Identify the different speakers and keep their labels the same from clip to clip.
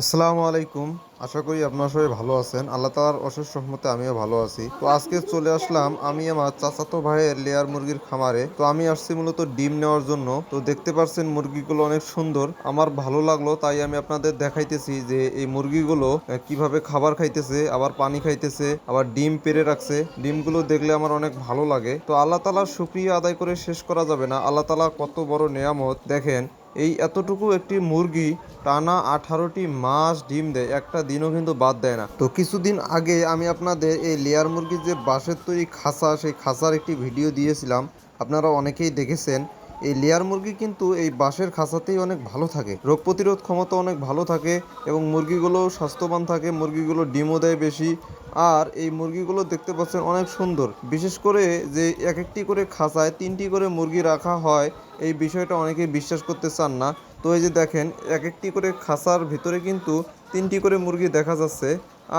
Speaker 1: আসসালামু আলাইকুম। আশা করি আপনারা সবাই ভালো আছেন। আল্লাহ তালার অশেষ রহমতে আমিও ভালো আছি। তো আজকে চলে আসলাম আমি আমার চাচাতো ভাইয়ের লেয়ার মুরগির খামারে। তো আমি আসছি মূলত ডিম নেওয়ার জন্য। তো দেখতে পাচ্ছেন মুরগিগুলো অনেক সুন্দর। আমার ভালো লাগল, তাই আমি আপনাদের দেখাইতেছি যে এই মুরগিগুলো কীভাবে খাবার খাইতেছে, আবার পানি খাইতেছে, আবার ডিম পেরে রাখছে। ডিমগুলো দেখলে আমার অনেক ভালো লাগে। তো আল্লাহ তালার শুক্রিয়া আদায় করে শেষ করা যাবে না। আল্লাহ তালা কত বড় নেয়ামত। দেখেন, এই এতটুকু একটি মুরগি টানা আঠারোটি মাস ডিম দেয়। একটা দিনও কিন্তু বাদ দেয় না। তো কিছুদিন আগে আমি আপনাদের এই লেয়ার মুরগির যে বাঁশের তৈরি খাঁচা সেই খাঁচার একটি ভিডিও দিয়েছিলাম। আপনারা অনেকেই দেখেছেন। এই লেয়ার মুরগি কিন্তু এই বাঁশের খাঁচাতেই অনেক ভালো থাকে। রোগ প্রতিরোধ ক্ষমতা অনেক ভালো থাকে এবং মুরগিগুলো স্বাস্থ্যবান থাকে, মুরগিগুলো ডিমও দেয় বেশি। আর এই মুরগিগুলো দেখতে পাচ্ছেন অনেক সুন্দর। বিশেষ করে যে এক একটি করে খাঁচায় তিনটি করে মুরগি রাখা হয়, এই বিষয়টা অনেকেই বিশ্বাস করতে চান না। তো এই যে দেখেন এক একটি করে খাসার ভিতরে কিন্তু তিনটি করে মুরগি দেখা যাচ্ছে,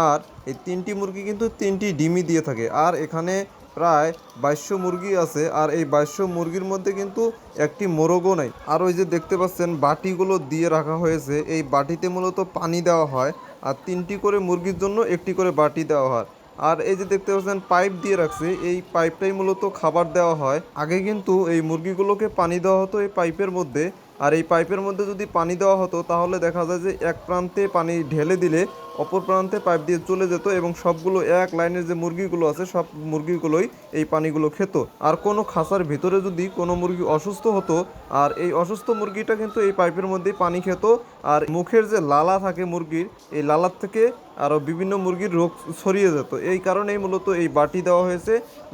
Speaker 1: আর এই তিনটি মুরগি কিন্তু তিনটি ডিমই দিয়ে থাকে। আর এখানে প্রায় বাইশশো মুরগি আছে, আর এই বাইশশো মুরগির মধ্যে কিন্তু একটি মোরগও নাই। আর ওই যে দেখতে পাচ্ছেন, বাটিগুলো দিয়ে রাখা হয়েছে। এই বাটিতে মূলত পানি দেওয়া হয়, আর তিনটি করে মুরগির জন্য একটি করে বাটি দেওয়া হয়। আর এই যে দেখতে পাচ্ছেন, পাইপ দিয়ে রাখছে। এই পাইপটাই মূলত খাবার দেওয়া হয়। আগে কিন্তু এই মুরগিগুলোকে পানি দেওয়া হতো এই পাইপের মধ্যে আর এই পাইপের মধ্যে যদি পানি দেওয়া হতো, তাহলে দেখা যায় যে এক প্রান্তে পানি ঢেলে দিলে অপর প্রান্তে পাইপ দিয়ে চলে যেত এবং সবগুলো এক লাইনের যে মুরগিগুলো আছে, সব মুরগিগুলোই এই পানিগুলো খেত। আর কোনো খাঁচার ভিতরে যদি কোনো মুরগি অসুস্থ হতো, আর এই অসুস্থ মুরগিটা কিন্তু এই পাইপের মধ্যেই পানি খেত। আর মুখের যে লালা থাকে মুরগির, এই লালার থেকে আরও বিভিন্ন মুরগির রোগ ছড়িয়ে যেত। এই কারণেই মূলত এই বাটি দেওয়া হয়েছে।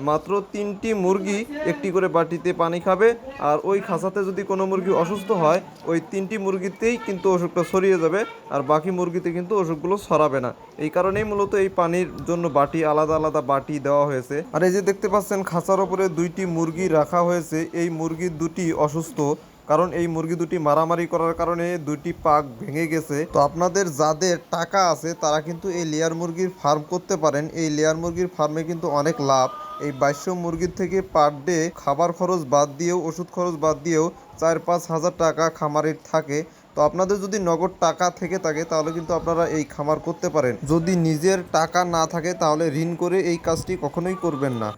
Speaker 1: মাত্র তিনটি মুরগি একটি করে বাটিতে পানি খাবে, আর ওই খাঁচাতে যদি কোনো মুরগি অসুস্থ হয়, ওই তিনটি মুরগিতেই কিন্তু অসুখটা ছড়িয়ে যাবে, আর বাকি মুরগিতে কিন্তু অসুখগুলো ছড়াবে না। এই কারণেই মূলত এই পানির জন্য বাটি, আলাদা আলাদা বাটি দেওয়া হয়েছে। আর এই যে দেখতে পাচ্ছেন, খাঁচার ওপরে দুইটি মুরগি রাখা হয়েছে। এই মুরগি দুটি অসুস্থ, কারণ এই মুরগি দুটি মারামারি করার কারণে দুটি পাক ভেঙে গেছে। তো আপনাদের যাদের টাকা আছে, তারা কিন্তু এই লেয়ার মুরগির ফার্ম করতে পারেন। এই লেয়ার মুরগির ফার্মে কিন্তু অনেক লাভ। এই বাইশশো মুরগির থেকে পার ডে খাবার খরচ বাদ দিয়েও, ওষুধ খরচ বাদ দিয়েও চার পাঁচ হাজার টাকা খামারের থাকে। তো আপনাদের যদি নগদ টাকা থেকে থাকে, তাহলে কিন্তু আপনারা এই খামার করতে পারেন। যদি নিজের টাকা না থাকে, তাহলে ঋণ করে এই কাজটি কখনোই করবেন না।